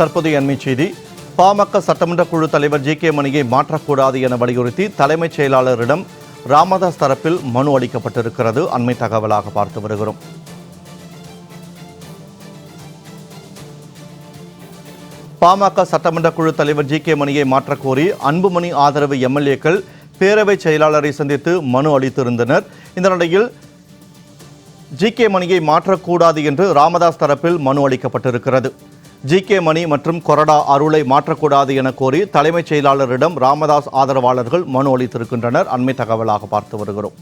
தற்போதைய அண்மை செய்தி. பாமக சட்டமன்ற குழு தலைவர் ஜி கே மணியை மாற்றக்கூடாது என வலியுறுத்தி தலைமைச் செயலாளரிடம் ராமதாஸ் தரப்பில் மனு அளிக்கப்பட்டிருக்கிறது. அண்மை தகவலாக பார்த்து வருகிறோம். பாமக சட்டமன்ற குழு தலைவர் ஜி கே மணியை மாற்றக்கோரி அன்புமணி ஆதரவு எம்எல்ஏக்கள் பேரவை செயலாளரை சந்தித்து மனு அளித்திருந்தனர். இந்த நிலையில் ஜி கே மணியை மாற்றக்கூடாது என்று ராமதாஸ் தரப்பில் மனு அளிக்கப்பட்டிருக்கிறது. ஜி கே மணி மற்றும் கொரடா அருளை மாற்றக்கூடாது என கோரி தலைமைச் செயலாளரிடம் ராமதாஸ் ஆதரவாளர்கள் மனு அளித்திருக்கின்றனர். அண்மை தகவலாக பார்த்து வருகிறோம்.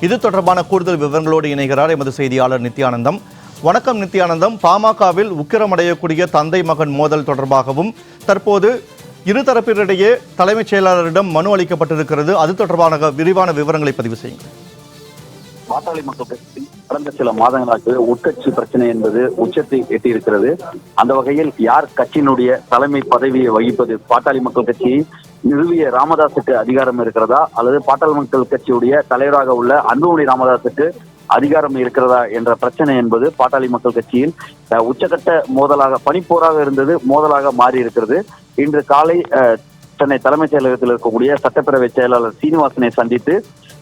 இது தொடர்பான கூடுதல் விவரங்களோடு இணைகிறார் எமது செய்தியாளர் நித்யானந்தம். வணக்கம் நித்யானந்தம். பாமகவில் உக்கிரமடையக்கூடிய தந்தை மகன் மோதல் தொடர்பாகவும் தற்போது இருதரப்பினரிடையே தலைமைச் செயலாளரிடம் மனு அளிக்கப்பட்டிருக்கிறது. அது தொடர்பான விரிவான விவரங்களை பதிவு செய்யுங்கள். பாட்டாளி மக்கள் கட்சி கடந்த சில மாதங்களாக உட்கட்சி பிரச்சனை என்பது உச்சத்தை எட்டியிருக்கிறது. அந்த வகையில் யார் கட்சியினுடைய தலைமை பதவியை வகிப்பது? பாட்டாளி மக்கள் கட்சி நிறுவிய ராமதாஸுக்கு அதிகாரம் இருக்கிறதா? அல்லது பாட்டாளி மக்கள் கட்சியுடைய தலைவராக உள்ள அன்புமணி ராமதாஸுக்கு அதிகாரம் இருக்கிறதா என்ற பிரச்சனை என்பது பாட்டாளி மக்கள் கட்சியில் உச்சகட்ட மோதலாக பனிப்போராக இருந்தது மோதலாக மாறி இருக்கிறது இன்று காலை சென்னை தலைமைச் செயலகத்தில் இருக்கக்கூடிய சட்டப்பேரவை செயலாளர் சீனிவாசனை சந்தித்து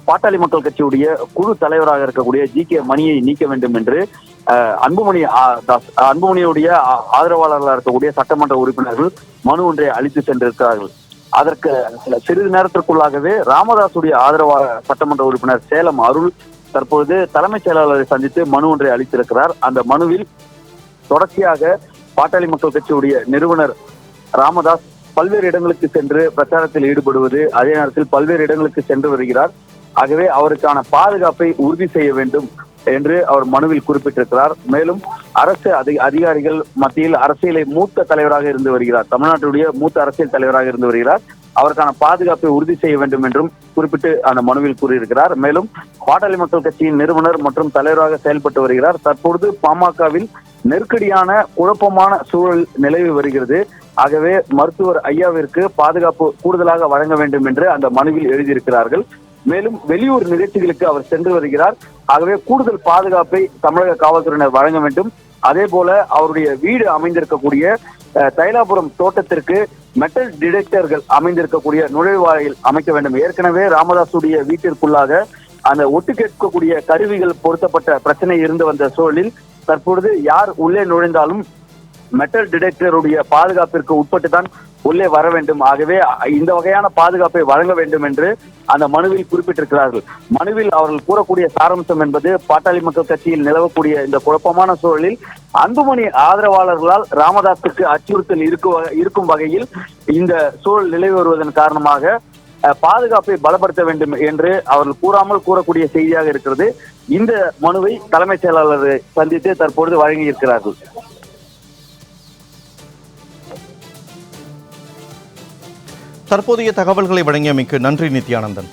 பாட்டாளி மக்கள் கட்சியுடைய குழு தலைவராக இருக்கக்கூடிய ஜி கே மணியை நீக்க வேண்டும் என்று அன்புமணி அன்புமணியுடைய ஆதரவாளர்களாக இருக்கக்கூடிய சட்டமன்ற உறுப்பினர்கள் மனு ஒன்றை அளித்து சென்றிருக்கிறார்கள். அதற்கு சிறிது நேரத்திற்குள்ளாகவே ராமதாசுடைய ஆதரவாளர் சட்டமன்ற உறுப்பினர் சேலம் அருள் தற்பொழுது தலைமைச் செயலாளரை சந்தித்து மனு ஒன்றை அளித்திருக்கிறார். அந்த மனுவில் தொடர்ச்சியாக பாட்டாளி மக்கள் கட்சியுடைய நிறுவனர் ராமதாஸ் பல்வேறு இடங்களுக்கு சென்று பிரச்சாரத்தில் ஈடுபடுவது அதே நேரத்தில் பல்வேறு இடங்களுக்கு சென்று வருகிறார். ஆகவே அவருக்கான பாதுகாப்பை உறுதி செய்ய வேண்டும் என்று அவர் மனுவில் குறிப்பிட்டிருக்கிறார். மேலும் அரசு அதிகாரிகள் மத்தியில் அரசியலை மூத்த தலைவராக இருந்து வருகிறார். தமிழ்நாட்டுடைய மூத்த அரசியல் தலைவராக இருந்து வருகிறார். அவருக்கான பாதுகாப்பை உறுதி செய்ய வேண்டும் என்றும் குறிப்பிட்டு அந்த மனுவில் கூறியிருக்கிறார். மேலும் பாட்டாளி மக்கள் கட்சியின் நிறுவனர் மற்றும் தலைவராக செயல்பட்டு வருகிறார். தற்பொழுது பாமகவில் நெருக்கடியான குழப்பமான சூழல் நிலவி வருகிறது. ஆகவே மருத்துவர் ஐயாவிற்கு பாதுகாப்பு கூடுதலாக வழங்க வேண்டும் என்று அந்த மனுவில் எழுதியிருக்கிறார்கள். மேலும் வெளியூர் நிகழ்ச்சிகளுக்கு அவர் சென்று வருகிறார். ஆகவே கூடுதல் பாதுகாப்பை தமிழக காவல்துறையினர் வழங்க வேண்டும். அதே போல அவருடைய வீடு அமைந்திருக்கக்கூடிய தைலாபுரம் தோட்டத்திற்கு மெட்டல் டிடெக்டர்கள் அமைந்திருக்கக்கூடிய நுழைவாயில் அமைக்க வேண்டும். ஏற்கனவே ராமதாசுடைய வீட்டிற்குள்ளாக அந்த ஒட்டு கேட்கக்கூடிய கருவிகள் பொருத்தப்பட்ட பிரச்சனை இருந்து வந்த சூழலில் தற்பொழுது யார் உள்ளே நுழைந்தாலும் மெட்டல் டிடெக்டருடைய பாதுகாப்பிற்கு உட்பட்டு தான் உள்ளே வர வேண்டும். ஆகவே இந்த வகையான பாதுகாப்பை வழங்க வேண்டும் என்று அந்த மனுவில் குறிப்பிட்டிருக்கிறார்கள். மனுவில் அவர்கள் கூறக்கூடிய சாரம்சம் என்பது பாட்டாளி மக்கள் கட்சியில் நிலவக்கூடிய இந்த குழப்பமான சூழலில் அன்புமணி ஆதரவாளர்களால் ராமதாஸுக்கு அச்சுறுத்தல் இருக்கு இருக்கும் வகையில் இந்த சூழல் நிலவி வருவதன் காரணமாக அஹ், பாதுகாப்பை பலப்படுத்த வேண்டும் என்று அவர்கள் கூறாமல் கூறக்கூடிய செய்தியாக இருக்கிறது. இந்த மனுவை தலைமைச் செயலாளர் சந்தித்து தற்பொழுது வழங்கி தற்போதைய தகவல்களை வழங்கியமைக்கு நன்றி நித்யானந்தன்.